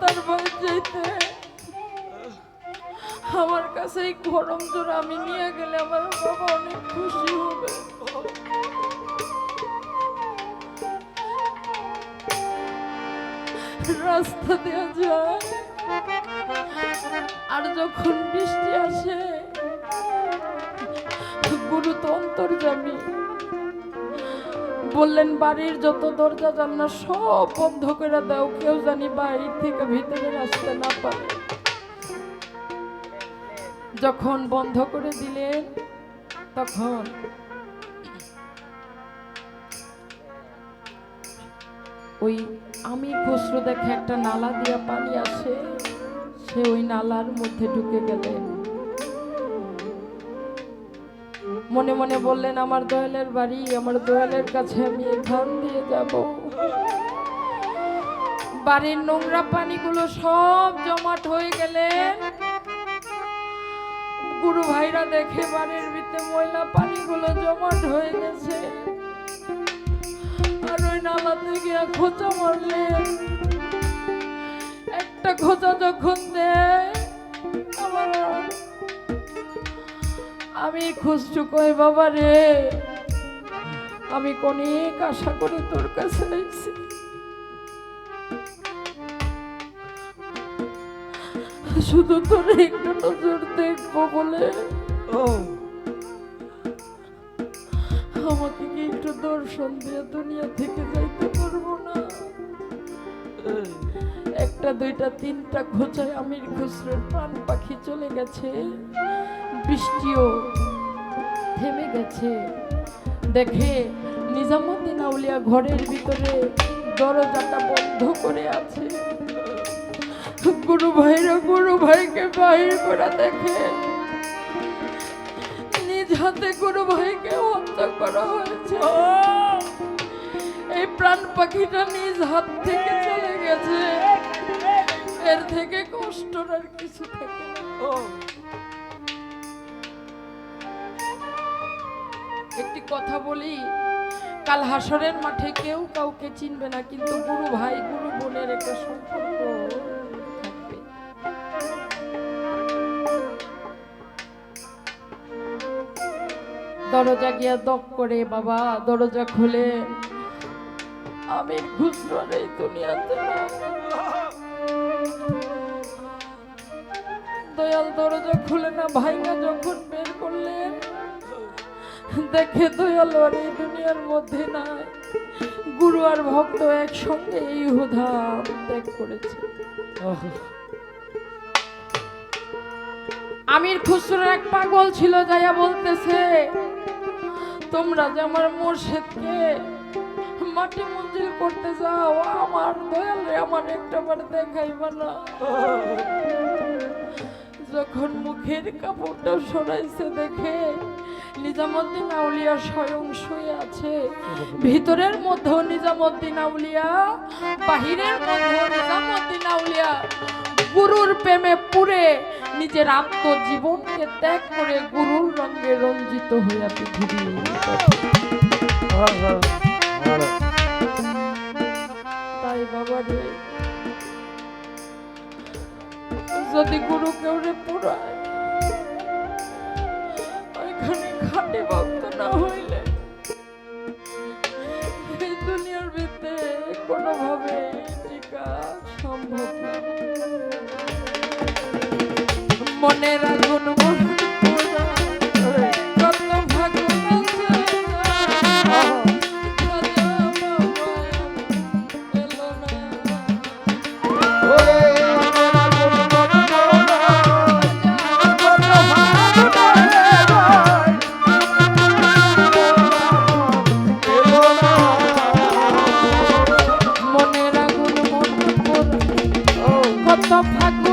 তার বাড়ি যাইতে। আমার কাছে এই গরম জোর আমি নিয়ে গেলে আমার বাবা অনেক খুশি হবে। রাস্তা দেওয়া যায়। আর যখন বৃষ্টি আসে গুরু তো অন্তর্জামী বললেন, বাড়ির যত দরজা জানলা সব বন্ধ করে দাও, কেউ জানি বাইরে থেকে ভিতরে আসতে না পারে। যখন বন্ধ করে দিলেন, তখন ওই আমি খসরু দেখে একটা নালা দিয়া পানি আসে, সে ওই নালার মধ্যে ঢুকে গেলেন। মনে মনে বললেন, আমার দয়ালের বাড়ি, আমার দয়ালের কাছে আমি ধান দিয়ে যাব। বাড়ির নোংরা পানিগুলো সব জমাট হয়ে গেলে গুরু ভাইরা দেখে বাড়ির ভিতরে ময়লা পানিগুলো জমাট হয়ে গেছে। আর ওই নালাতে গিয়া খোঁচা মারলেন একটা খোঁচা যখন দেয়, আমার আমি খুশটু কই বাবা রে আমি অনেক আশা করে তোর কাছে আইছি। শুধু তোর একটু নজর দেখব বলে। ও। আমাকে কি একটু দর্শন দিয়ে দুনিয়া থেকে যাইতে পারব না? একটা দুইটা তিনটা খোঁচায় আমির খুসরোর প্রাণ পাখি চলে গেছে। বৃষ্টিও থেমে গেছে। দেখে নিজামুদ্দিন আউলিয়া ঘরের ভিতরে দরজাটা বন্ধ করে আছে। গুরু ভাইরা, গুরু ভাইকে বাহির করে দেখে। নিজ হাতে গুরু ভাইকে হত্যা করা হয়েছে। এই প্রাণ পাখিটা নিজ হাত থেকে চলে গেছে। এর থেকে কষ্টর আর কিছু থাকে একটি কথা বলি, কাল হাসরের মাঠে কেউ কাউকে চিনবে না, কিন্তু গুরু ভাই, গুরু বোনের একটা সম্পর্ক দরজা গিয়া দক করে, বাবা, দরজা খুলে। আমি খুচরোর এই দুনিয়াতে। দয়াল দরজা খুলে না ভাইঙ্গা যখন বের করলেন দেখে দয়াল আর এই দুনিয়ার মধ্যে নাই। গুরু আর ভক্ত একসঙ্গে এই হুধা ত্যাগ করেছে। আমির খুসরোর এক পাগল ছিল, যাইয়া বলতেছে, তোমরা যে আমার মোর্শেদকে মাটি মঞ্জিল করতে যাও, আমার দয়াল আমার একটা বার দেখাইবা না। যখন মুখের কাপড়টা সরাইছে দেখে নিজামুদ্দিন আউলিয়া স্বয়ং শুয়ে আছে। ভিতরের মধ্যেও নিজামুদ্দিন আউলিয়া বাহিরের মধ্যেও নিজামুদ্দিন আউলিয়া। গুরুর প্রেমে পুরে নিজের আত্মজীবনকে ত্যাগ করে গুরুর রঙে রঞ্জিত হইয়া পৃথিবী। তাই বাবা রে যদি গুরু কেউ রে পুরায় খাটে ভক্ত না হইলে এই দুনিয়ার ভিতরে কোনোভাবে টিকা সম্ভব না। মন পোড়ায়, কত ফাগুন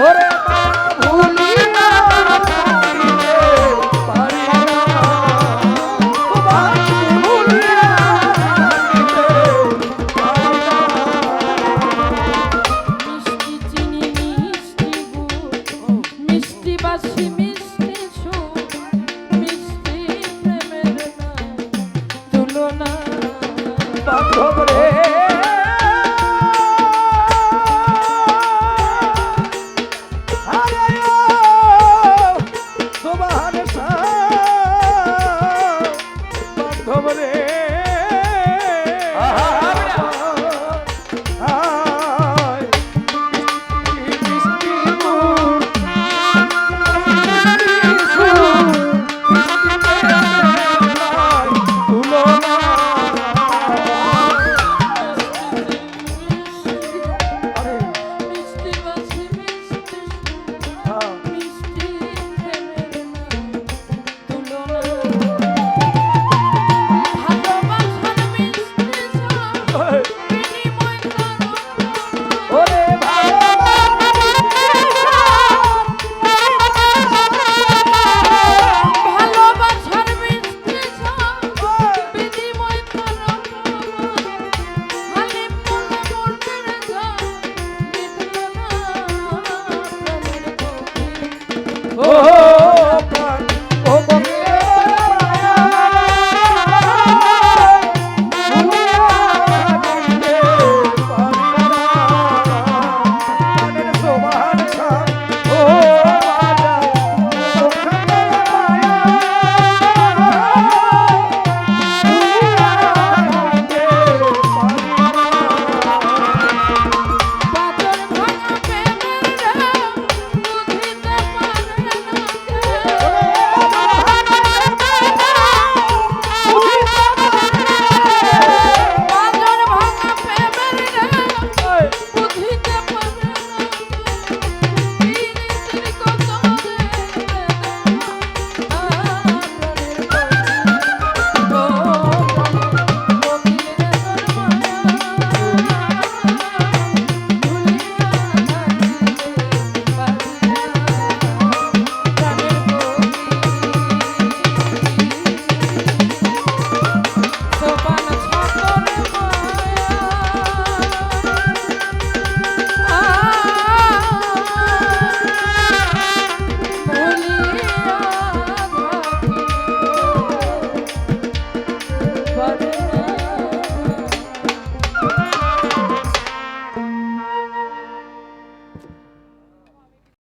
ওরে